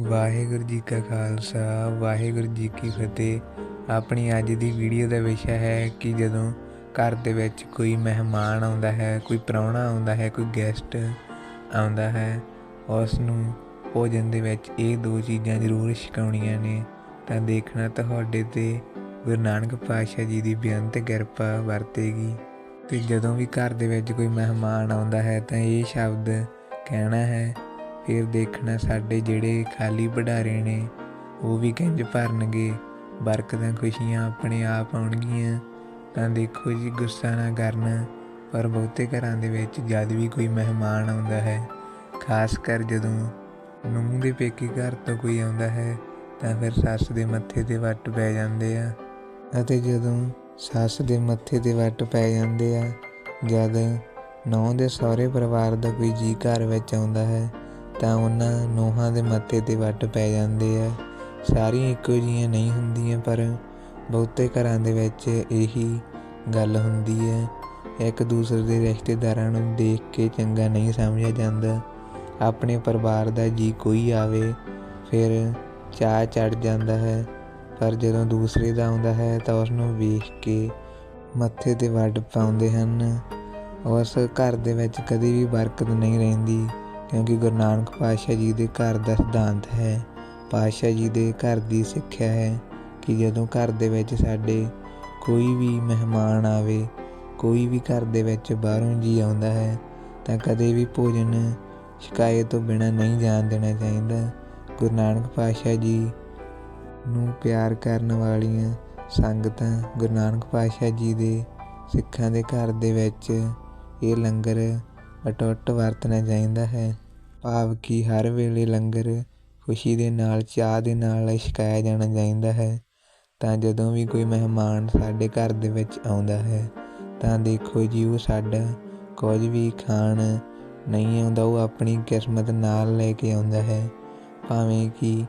ਵਾਹਿਗੁਰੂ ਜੀ ਕਾ ਖਾਲਸਾ, ਵਾਹਿਗੁਰੂ ਜੀ ਕੀ ਫਤਿਹ। ਆਪਣੀ ਅੱਜ ਦੀ ਵੀਡੀਓ ਦਾ ਵਿਸ਼ਾ ਹੈ ਕਿ ਜਦੋਂ ਘਰ ਦੇ ਵਿੱਚ ਕੋਈ ਮਹਿਮਾਨ ਆਉਂਦਾ ਹੈ, ਕੋਈ ਪ੍ਰਾਹੁਣਾ ਆਉਂਦਾ ਹੈ, ਕੋਈ ਗੈਸਟ ਆਉਂਦਾ ਹੈ ਉਸ ਨੂੰ ਭੋਜਨ ਦੇ ਵਿੱਚ ਇਹ ਦੋ ਚੀਜ਼ਾਂ ਜ਼ਰੂਰ ਛਕਾਉਣੀਆਂ ਨੇ, ਤਾਂ ਦੇਖਣਾ ਤੁਹਾਡੇ ਤੇ ਗੁਰੂ ਨਾਨਕ ਪਾਤਸ਼ਾਹ ਜੀ ਦੀ ਬੇਅੰਤ ਕਿਰਪਾ ਵਰਤੇਗੀ। ਤੇ ਜਦੋਂ ਵੀ ਘਰ ਦੇ ਵਿੱਚ ਕੋਈ ਮਹਿਮਾਨ ਆਉਂਦਾ ਹੈ, ਤਾਂ ਇਹ ਸ਼ਬਦ ਕਹਿਣਾ ਹੈ ਫਿਰ ਦੇਖਣਾ ਸਾਡੇ ਜਿਹੜੇ ਖਾਲੀ ਭੰਡਾਰੇ ਨੇ, ਉਹ ਵੀ ਕਿੰਜ ਭਰਨਗੇ? ਬਰਕਤਾਂ ਖੁਸ਼ੀਆਂ ਆਪਣੇ ਆਪ ਆਉਣਗੀਆਂ। ਤਾਂ ਦੇਖੋ ਜੀ, ਗੁੱਸਾ ਨਾ ਕਰਨਾ, ਪਰ ਬਹੁਤੇ ਘਰਾਂ ਦੇ ਵਿੱਚ ਜਦ ਵੀ ਕੋਈ ਮਹਿਮਾਨ ਆਉਂਦਾ ਹੈ, ਖਾਸ ਕਰ ਜਦੋਂ ਨੂੰਹ ਦੇ ਪੇਕੇ ਘਰ ਤੋਂ ਕੋਈ ਆਉਂਦਾ ਹੈ, ਤਾਂ ਫਿਰ ਸੱਸ ਦੇ ਮੱਥੇ ਤੇ ਵੱਟ ਪੈ ਜਾਂਦੇ ਆ। ਅਤੇ ਜਦੋਂ ਸੱਸ ਦੇ ਮੱਥੇ ਤੇ ਵੱਟ ਪੈ ਜਾਂਦੇ ਆ, ਜਦ ਨੌਂ ਦੇ ਸਹੁਰੇ ਪਰਿਵਾਰ ਦਾ ਕੋਈ ਜੀ ਘਰ ਵਿੱਚ ਆਉਂਦਾ ਹੈ ਤਾਂ ਉਹਨਾਂ ਨੋਹਾਂ ਦੇ ਮੱਥੇ ਤੇ ਵੱਟ ਪੈ ਜਾਂਦੇ ਆ। ਸਾਰੀਆਂ ਇੱਕੋ ਜਿਹੀਆਂ ਨਹੀਂ ਹੁੰਦੀਆਂ, ਪਰ ਬਹੁਤੇ ਘਰਾਂ ਦੇ ਵਿੱਚ ਇਹੀ ਗੱਲ ਹੁੰਦੀ ਹੈ ਇੱਕ ਦੂਸਰੇ ਦੇ ਰਿਸ਼ਤੇਦਾਰਾਂ ਨੂੰ ਦੇਖ ਕੇ ਚੰਗਾ ਨਹੀਂ ਸਮਝਿਆ ਜਾਂਦਾ। ਆਪਣੇ ਪਰਿਵਾਰ ਦਾ ਜੀ ਕੋਈ ਆਵੇ, ਫਿਰ ਚਾਹ ਚੜ ਜਾਂਦਾ ਹੈ। ਪਰ ਜਦੋਂ ਦੂਸਰੇ ਦਾ ਆਉਂਦਾ ਹੈ, ਤਾਂ ਉਸ ਨੂੰ ਵੇਖ ਕੇ ਮੱਥੇ ਤੇ ਵੱਡ ਪਾਉਂਦੇ ਹਨ। ਉਸ ਘਰ ਦੇ ਵਿੱਚ ਕਦੇ ਵੀ ਬਰਕਤ ਨਹੀਂ ਰਹਿੰਦੀ। ਕਿਉਂਕਿ ਗੁਰੂ ਨਾਨਕ ਪਾਤਸ਼ਾਹ ਜੀ ਦੇ ਘਰ ਦਾ ਸਿਧਾਂਤ ਹੈ, ਪਾਤਸ਼ਾਹ ਜੀ ਦੇ ਘਰ ਦੀ ਸਿੱਖਿਆ ਹੈ ਕਿ ਜਦੋਂ ਘਰ ਦੇ ਵਿੱਚ ਸਾਡੇ ਕੋਈ ਵੀ ਮਹਿਮਾਨ ਆਵੇ, ਕੋਈ ਵੀ ਘਰ ਦੇ ਵਿੱਚ ਬਾਹਰੋਂ ਜੀ ਆਉਂਦਾ ਹੈ, ਤਾਂ ਕਦੇ ਵੀ ਭੋਜਨ ਸ਼ਿਕਾਇਤ ਤੋਂ ਬਿਨਾਂ ਨਹੀਂ ਜਾਣ ਦੇਣਾ ਚਾਹੀਦਾ। ਗੁਰੂ ਨਾਨਕ ਪਾਤਸ਼ਾਹ ਜੀ ਨੂੰ ਪਿਆਰ ਕਰਨ ਵਾਲੀਆਂ ਸੰਗਤਾਂ ਗੁਰੂ ਨਾਨਕ ਪਾਤਸ਼ਾਹ ਜੀ ਦੇ ਸਿੱਖਾਂ ਦੇ ਘਰ ਦੇ ਵਿੱਚ ਇਹ ਲੰਗਰ ਅਟੁੱਟ ਵਰਤਣਾ ਚਾਹੀਦਾ ਹੈ। ਭਾਵ ਕਿ ਹਰ ਵੇਲੇ ਲੰਗਰ ਖੁਸ਼ੀ ਦੇ ਨਾਲ ਚਾਅ ਦੇ ਨਾਲ ਛਕਾਇਆ ਜਾਣਾ ਚਾਹੀਦਾ ਹੈ। ਤਾਂ ਜਦੋਂ ਵੀ ਕੋਈ ਮਹਿਮਾਨ ਸਾਡੇ ਘਰ ਦੇ ਵਿੱਚ ਆਉਂਦਾ ਹੈ, ਤਾਂ ਦੇਖੋ ਜੀ, ਉਹ ਸਾਡਾ ਕੁਝ ਵੀ ਖਾਣ ਨਹੀਂ ਆਉਂਦਾ, ਉਹ ਆਪਣੀ ਕਿਸਮਤ ਨਾਲ ਲੈ ਕੇ ਆਉਂਦਾ ਹੈ। ਭਾਵੇਂ ਕਿ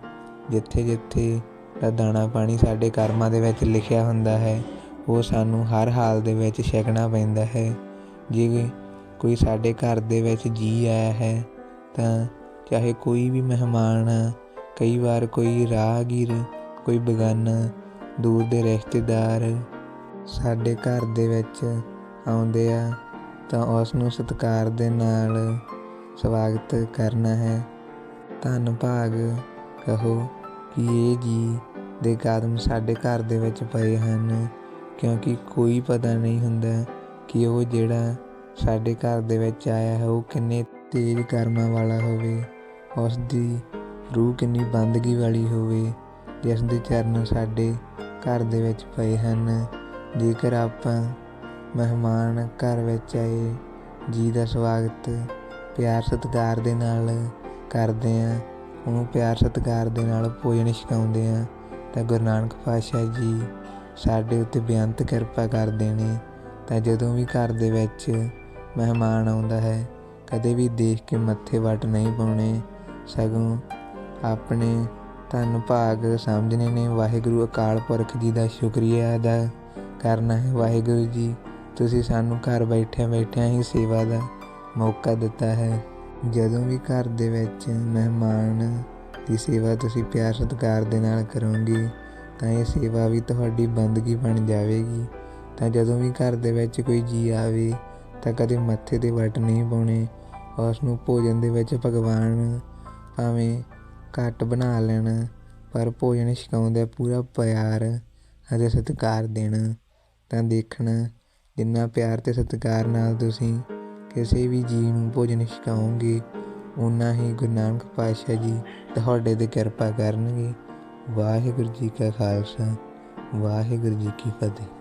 ਜਿੱਥੇ ਜਿੱਥੇ ਦਾ ਦਾਣਾ ਪਾਣੀ ਸਾਡੇ ਕਰਮਾਂ ਦੇ ਵਿੱਚ ਲਿਖਿਆ ਹੁੰਦਾ ਹੈ, ਉਹ ਸਾਨੂੰ ਹਰ ਹਾਲ ਦੇ ਵਿੱਚ ਛਕਣਾ ਪੈਂਦਾ ਹੈ। ਜਿਵੇਂ ਕੋਈ ਸਾਡੇ ਘਰ ਦੇ ਵਿੱਚ ਜੀਅ ਆਇਆ ਹੈ, ਤਾਂ ਚਾਹੇ ਕੋਈ ਵੀ ਮਹਿਮਾਨ, ਕਈ ਵਾਰ ਕੋਈ ਰਾਹਗੀਰ, ਕੋਈ ਬਗਾਨਾ, ਦੂਰ ਦੇ ਰਿਸ਼ਤੇਦਾਰ ਸਾਡੇ ਘਰ ਦੇ ਵਿੱਚ ਆਉਂਦੇ ਆ, ਤਾਂ ਉਸ ਨੂੰ ਸਤਿਕਾਰ ਦੇ ਨਾਲ ਸਵਾਗਤ ਕਰਨਾ ਹੈ। ਧੰਨ ਭਾਗ ਕਹੋ ਕਿ ਇਹ ਜੀ ਦੇ ਕਦਮ ਸਾਡੇ ਘਰ ਦੇ ਵਿੱਚ ਪਏ ਹਨ, ਕਿਉਂਕਿ ਕੋਈ ਪਤਾ ਨਹੀਂ ਹੁੰਦਾ ਕਿ ਉਹ ਜਿਹੜਾ ਸਾਡੇ ਘਰ ਦੇ ਵਿੱਚ ਆਇਆ ਹੈ, ਉਹ ਕਿੰਨੇ ਤੇਜ਼ ਕਰਮਾਂ ਵਾਲਾ ਹੋਵੇ ਉਸ ਦੀ ਰੂਹ ਕਿੰਨੀ ਬੰਦਗੀ ਵਾਲੀ ਹੋਵੇ, ਜਿਸ ਦੇ ਚਰਨ ਸਾਡੇ ਘਰ ਦੇ ਵਿੱਚ ਪਏ ਹਨ। ਜੇਕਰ ਆਪਾਂ ਮਹਿਮਾਨ ਘਰ ਵਿੱਚ ਆਏ, ਜੀ ਦਾ ਸਵਾਗਤ ਪਿਆਰ ਸਤਿਕਾਰ ਦੇ ਨਾਲ ਕਰਦੇ ਆ ਉਹਨੂੰ ਪਿਆਰ ਸਤਿਕਾਰ ਦੇ ਨਾਲ ਭੋਜਨ ਛਕਾਉਂਦੇ ਆ ਤਾਂ ਗੁਰੂ ਨਾਨਕ ਪਾਤਸ਼ਾਹ ਜੀ ਸਾਡੇ ਉੱਤੇ ਬੇਅੰਤ ਕਿਰਪਾ ਕਰਦੇ ਨੇ। ਤਾਂ ਜਦੋਂ ਵੀ ਘਰ ਦੇ ਵਿੱਚ ਮਹਿਮਾਨ ਆਉਂਦਾ ਹੈ। ਕਦੇ ਵੀ ਦੇਖ ਕੇ ਮੱਥੇ ਵੱਟ ਨਹੀਂ ਪਾਉਣੇ। ਸਗੋਂ ਆਪਣੇ ਧੰਨ ਭਾਗ ਸਮਝਣੇ ਨੇ। ਵਾਹਿਗੁਰੂ ਅਕਾਲ ਪੁਰਖ ਜੀ ਦਾ ਸ਼ੁਕਰੀਆ ਅਦਾ ਕਰਨਾ ਹੈ। ਵਾਹਿਗੁਰੂ ਜੀ, ਤੁਸੀਂ ਸਾਨੂੰ ਘਰ ਬੈਠਿਆਂ ਬੈਠਿਆਂ ਹੀ ਸੇਵਾ ਦਾ ਮੌਕਾ ਦਿੱਤਾ ਹੈ। ਜਦੋਂ ਵੀ ਘਰ ਦੇ ਵਿੱਚ ਮਹਿਮਾਨ ਦੀ ਸੇਵਾ ਤੁਸੀਂ ਪਿਆਰ ਸਤਿਕਾਰ ਦੇ ਨਾਲ ਕਰੋਗੇ, ਤਾਂ ਇਹ ਸੇਵਾ ਵੀ ਤੁਹਾਡੀ ਬੰਦਗੀ ਬਣ ਜਾਵੇਗੀ। ਤਾਂ ਜਦੋਂ ਵੀ ਘਰ ਦੇ ਵਿੱਚ ਕੋਈ ਜੀ ਆਵੇ ਤਾਂ ਕਦੇ ਮੱਥੇ ਤੇ ਵੱਟ ਨਹੀਂ ਪਾਉਣੇ ਉਸ ਨੂੰ ਭੋਜਨ ਦੇ ਵਿੱਚ ਭਗਵਾਨ ਭਾਵੇਂ ਘੱਟ ਬਣਾ ਲੈਣ, ਪਰ ਭੋਜਨ ਛਕਾਉਂਦੇ ਪੂਰਾ ਪਿਆਰ ਅਤੇ ਸਤਿਕਾਰ ਦੇਣਾ। ਤਾਂ ਦੇਖਣਾ, ਜਿੰਨਾ ਪਿਆਰ ਤੇ ਸਤਿਕਾਰ ਨਾਲ ਤੁਸੀਂ ਕਿਸੇ ਵੀ ਜੀ ਨੂੰ ਭੋਜਨ ਛਕਾਓਗੇ ਉਨਾ ਹੀ ਗੁਰੂ ਨਾਨਕ ਪਾਤਸ਼ਾਹ ਜੀ ਤੁਹਾਡੇ ਤੇ ਕਿਰਪਾ ਕਰਨਗੇ। ਵਾਹਿਗੁਰੂ ਜੀ ਕਾ ਖਾਲਸਾ, ਵਾਹਿਗੁਰੂ ਜੀ ਕੀ ਫਤਿਹ।